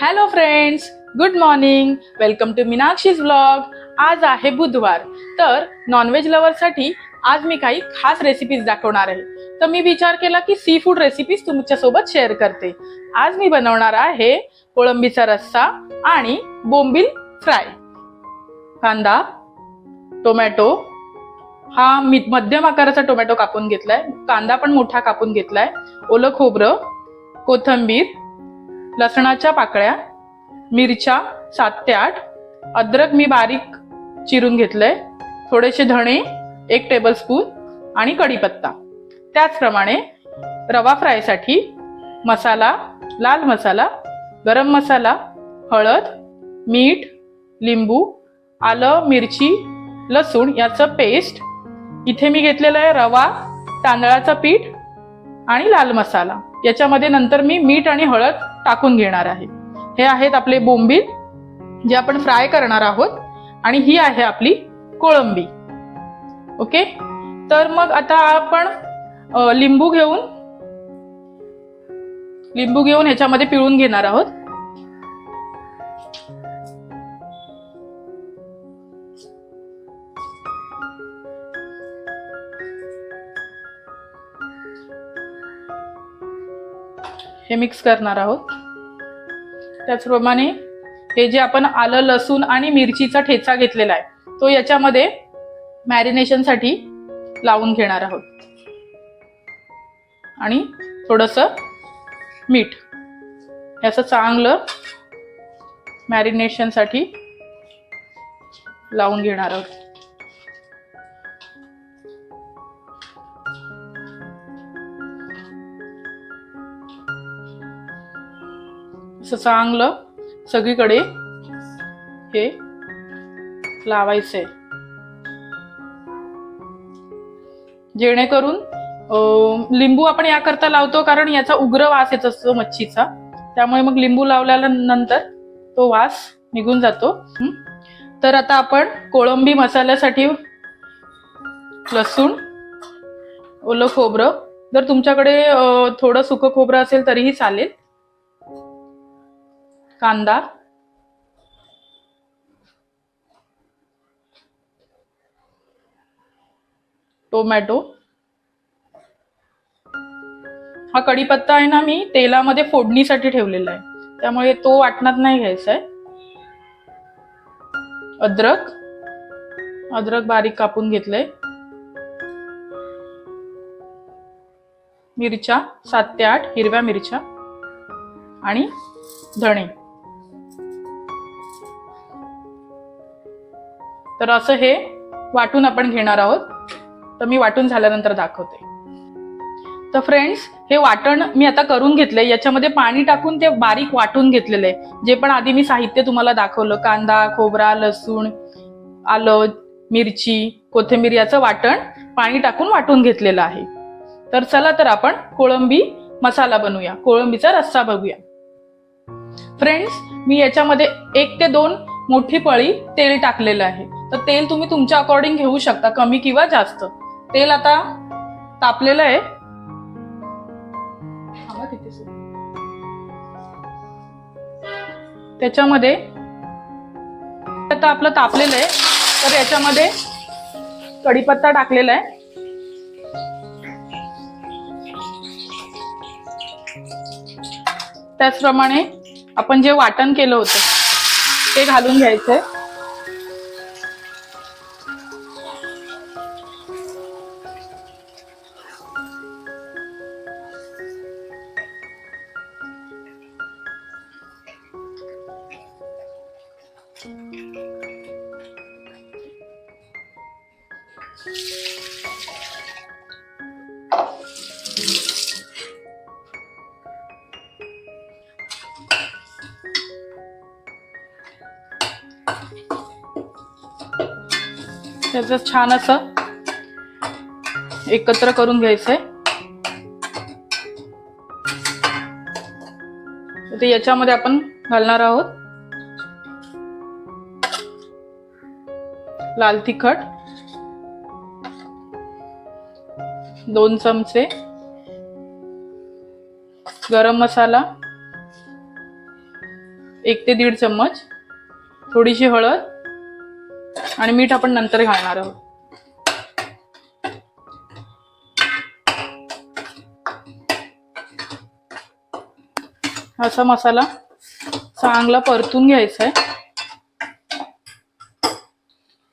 Hello friends good morning welcome to Meenakshi's blog आज आहे बुधवार. तर नॉनव्हेज लवरसाठी आज मी काही खास रेसिपीज दाखवणार आहे. तर मी विचार केला की सी फूड रेसिपीज तुमच्यासोबत शेअर करते. आज मी बनवणार आहे कोळंबीचा रस्सा आणि बोंबील फ्राय. कांदा टोमॅटो. हा मी मध्यम आकाराचा टोमॅटो कापून घेतलाय. कांदा पण मोठा कापून घेतलाय. ओलं खोबरं कोथंबीर लसणाच्या पाकळ्या मिरच्या सात ते आठ अद्रक मी बारीक चिरून घेतलंय थोडेसे धणे एक टेबलस्पून आणि कढीपत्ता. त्याचप्रमाणे रवा फ्रायसाठी मसाला लाल मसाला गरम मसाला हळद मीठ लिंबू आलं मिरची लसूण याचं पेस्ट इथे मी घेतलेलं आहे रवा तांदळाचं पीठ आणि लाल मसाला. याच्यामध्ये नंतर मी मीठ आणि हळद टाकून घेणार आहे. हे आहेत आपले बोंबील जे आपण फ्राय करणार आहोत आणि ही आहे आपली कोळंबी. ओके? तर मग आता आपण लिंबू घेऊन लिंबू घेऊन ह्याच्यामध्ये पिळून घेणार आहोत. हे मिक्स करणार आहोत. त्याचप्रमाणे हे जे आपण आलं लसूण आणि मिरचीचा ठेचा घेतलेला आहे तो याच्यामध्ये मॅरिनेशनसाठी लावून घेणार आहोत. आणि थोडस मीठ. याचं चांगलं मॅरिनेशनसाठी लावून घेणार आहोत. असं चांगलं सगळीकडे हे लावायचंय. जेणेकरून लिंबू आपण याकरता लावतो कारण याचा उग्र वास येत असतो मच्छीचा. त्यामुळे मग लिंबू लावल्यानंतर तो वास निघून जातो. तर आता आपण कोळंबी मसाल्यासाठी लसूण ओलं खोबरं. जर तुमच्याकडे थोडं सुकं खोबरं असेल तरीही चालेल. कांदा. टोमॅटो. हा कढीपत्ता आहे ना मी तेलामध्ये फोडणीसाठी ठेवलेला आहे. त्यामुळे तो वाटणात नाही घ्यायचा आहे. अद्रक. अद्रक बारीक कापून घेतलंय. मिरच्या सात ते आठ हिरव्या मिरच्या आणि धणे. तर असं हे वाटून आपण घेणार आहोत. तर मी वाटून झाल्यानंतर दाखवते. तर फ्रेंड्स हे वाटण मी आता करून घेतलंय. याच्यामध्ये पाणी टाकून ते बारीक वाटून घेतलेलं आहे जे पण आधी मी साहित्य तुम्हाला दाखवलं कांदा खोबरा लसूण आलं मिरची कोथिंबीर याचं वाटण पाणी टाकून वाटून घेतलेलं आहे. तर चला तर आपण कोळंबी मसाला बनवूया. कोळंबीचा रस्सा बघूया. फ्रेंड्स मी याच्यामध्ये एक ते दोन मोठी पळी तेल टाकलेलं आहे. तर तेल तुम्ही तुमच्या अकॉर्डिंग घेऊ शकता कमी किंवा जास्त. तेल आता तापलेलं आहे. त्याच्यामध्ये आता आपलं तापलेलं आहे. तर याच्यामध्ये कढीपत्ता टाकलेला आहे. त्याचप्रमाणे आपण जे वाटण केलं होतं ते घालून घ्यायचंय. त्याचं छान असं एकत्र करून घ्यायचंय. ते याच्यामध्ये आपण घालणार आहोत लाल तिखट. दोन चमचे. गरम मसाला. एक ते दीड चम्मच. थोडीशी हळद. आणि मीठ आपण नंतर घालणार आहोत. असा मसाला चांगला परतून घ्यायचा आहे.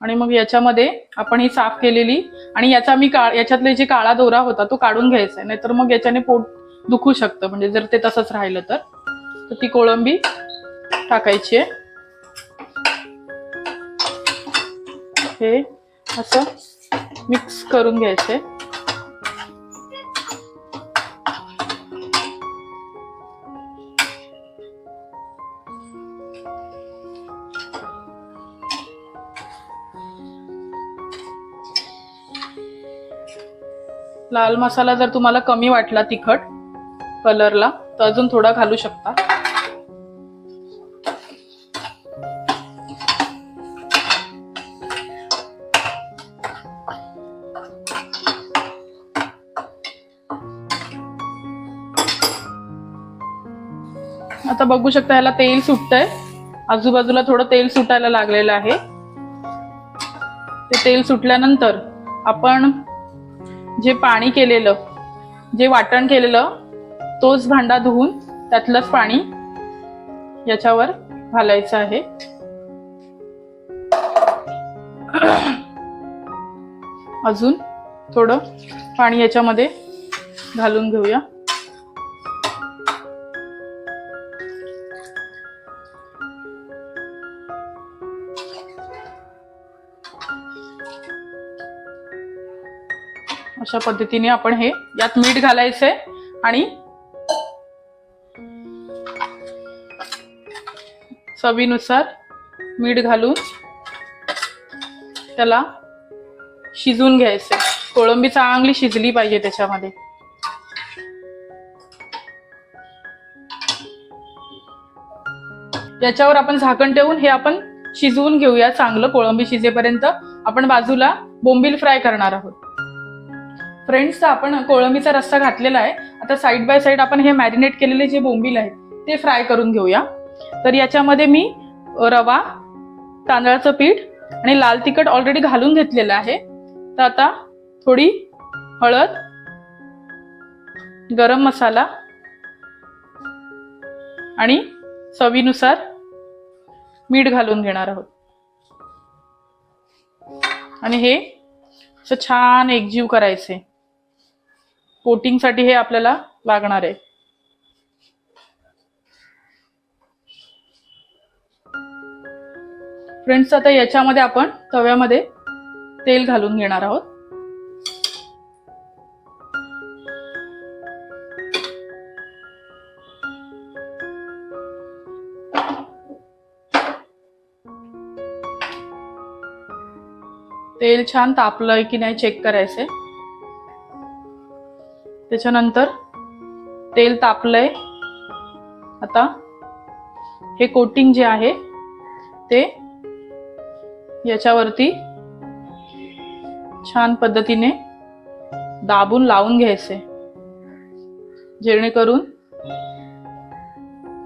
आणि मग याच्यामध्ये आपण ही साफ केलेली आणि याचा मी काळ याच्यातले जे काळा दोरा होता तो काढून घ्यायचा आहे नाहीतर मग याच्याने पोट दुखू शकतं. म्हणजे जर ते तसंच राहिलं तर. ती कोळंबी टाकायची आहे. हे असं मिक्स करून घ्यायचंय लाल मसाला जर तुम्हाला कमी वाटला तिखट कलरला तर अजून थोडा घालू शकता. आता बघू शकता ह्याला तेल सुटतंय. आजूबाजूला थोडं तेल सुटायला लागलेलं आहे. ते तेल सुटल्यानंतर आपण जे पाणी केलेलं जे वाटण केलेलं तोच भांडा धुवून त्यातलंच पाणी याच्यावर घालायचं आहे. अजून थोडं पाणी याच्यामध्ये घालून घेऊया. अशा पद्धतीने आपण हे यात मीठ घालायचंय आणि चवीनुसार मीठ घालून त्याला शिजून घ्यायचंय. कोळंबी चांगली शिजली पाहिजे त्याच्यामध्ये. याच्यावर आपण झाकण ठेवून हे आपण शिजवून घेऊया. चांगलं कोळंबी शिजेपर्यंत आपण बाजूला बोंबील फ्राय करणार आहोत. फ्रेंड्स आपण कोळंबीचा रस्सा घातलेला आहे. आता साईड बाय साईड आपण हे मॅरिनेट केलेले जे बोंबील आहेत ते फ्राय करून घेऊया. तर याच्यामध्ये मी रवा तांदळाचं पीठ आणि लाल तिखट ऑलरेडी घालून घेतलेलं आहे. तर आता थोडी हळद गरम मसाला आणि चवीनुसार मीठ घालून घेणार आहोत. आणि हे असं छान एकजीव करायचे. कोटिंगसाठी हे आपल्याला लागणार आहे. फ्रेंड्स आता याच्यामध्ये आपण तव्यामध्ये तेल घालून घेणार आहोत. तेल छान तापलंय की नाही चेक करायचंय. त्याच्यानंतर तेल तापलंय. आता हे कोटिंग जे आहे ते याच्यावरती छान पद्धतीने दाबून लावून घ्यायचे. जेणेकरून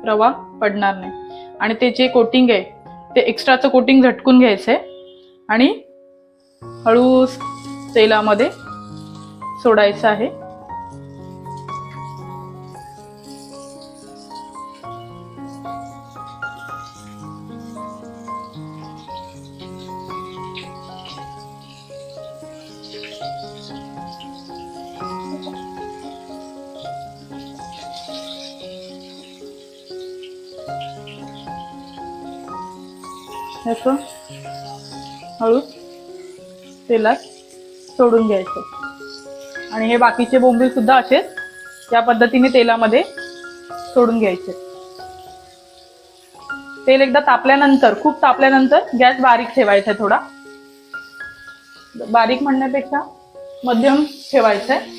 रवा पडणार नाही. आणि ते जे कोटिंग आहे ते एक्स्ट्राचं कोटिंग झटकून घ्यायचंय आणि हळू तेलामध्ये सोडायचं आहे. ह्याचं हळू तेलात सोडून घ्यायचं. आणि हे बाकीचे बोंबील सुद्धा असेच या पद्धतीने तेलामध्ये सोडून घ्यायचे. तेल एकदा तापल्यानंतर खूप तापल्यानंतर गॅस बारीक ठेवायचा आहे थोडा. बारीक म्हणण्यापेक्षा मध्यम ठेवायचा आहे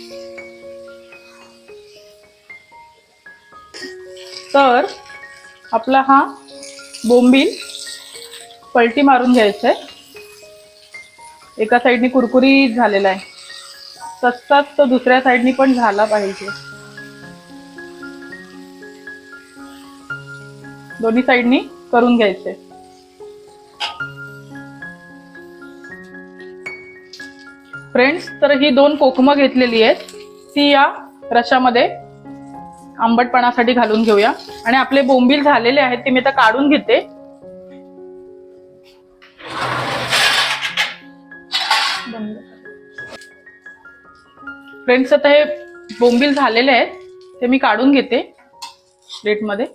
तर आपला हा बोंबील पलटी मारून घ्यायचे आहे एका साईडनी कुरकुरीत झालेला आहे. तसाच तो दुसऱ्या साईडनी पण झाला पाहिजे. दोन्ही साईडनी करून घ्यायचे फ्रेंड्स तर ही दोन कोकमं घेतलेली आहेत. ती या रशामध्ये आंबटपणासाठी घालून घेऊया. आणि आपले बोंबील झालेले आहेत ते मी आता काढून घेते. फ्रेंड्स आता हे बोंबील झालेले आहेत. ते मी काढून घेते प्लेटमध्ये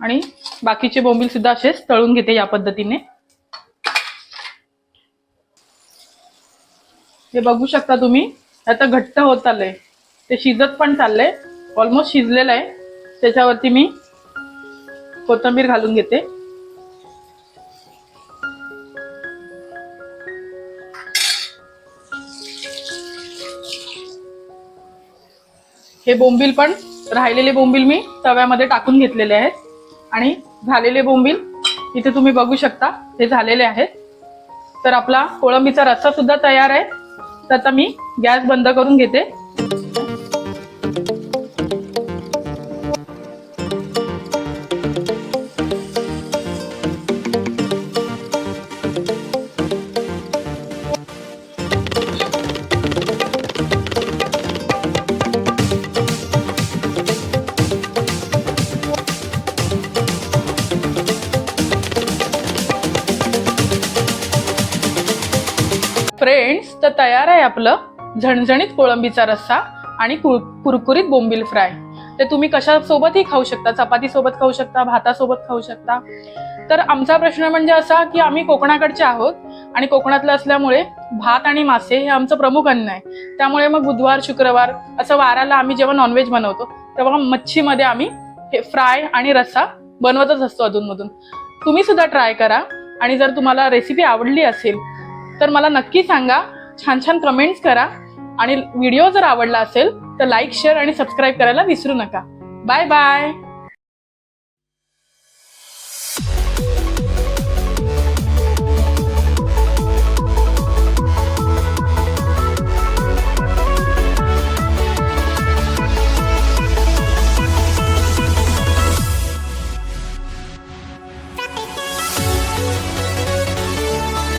आणि बाकीचे बोंबील सुद्धा असेच तळून घेते या पद्धतीने. हे बघू शकता तुम्ही आता घट्ट होत चाललंय. ते शिजत पण चाललंय. ऑलमोस्ट शिजलेलं आहे. त्याच्यावरती मी कोथिंबीर घालून घेते. हे बोंबील पण राहिलेले बोंबील मी तव्यामध्ये टाकून घेतलेले आहेत. आणि झालेले बोंबील इथे तुम्ही बघू शकता हे झालेले आहेत. तर आपला कोळंबीचा रस्सा सुद्धा तयार आहे. तर आता मी गॅस बंद करून घेते. फ्रेंड्स तर तयार आहे आपलं झणझणीत कोळंबीचा रस्सा आणि कुरकुरीत बोंबील फ्राय. ते तुम्ही कशासोबतही खाऊ शकता चपाती सोबत खाऊ शकता भातासोबत खाऊ शकता. तर आमचा प्रश्न म्हणजे असा की आम्ही कोकणाकडचे आहोत आणि कोकणातलं असल्यामुळे भात आणि मासे हे आमचं प्रमुख अन्न आहे. त्यामुळे मग बुधवार शुक्रवार असं वाराला आम्ही जेव्हा नॉनव्हेज बनवतो तेव्हा मच्छीमध्ये आम्ही हे फ्राय आणि रस्सा बनवतच असतो अधूनमधून. तुम्ही सुद्धा ट्राय करा आणि जर तुम्हाला रेसिपी आवडली असेल तर मला नक्की सांगा छान छान कमेंट्स करा. आणि व्हिडिओ जर आवडला असेल तर लाईक शेअर आणि सबस्क्राईब करायला विसरू नका. Bye bye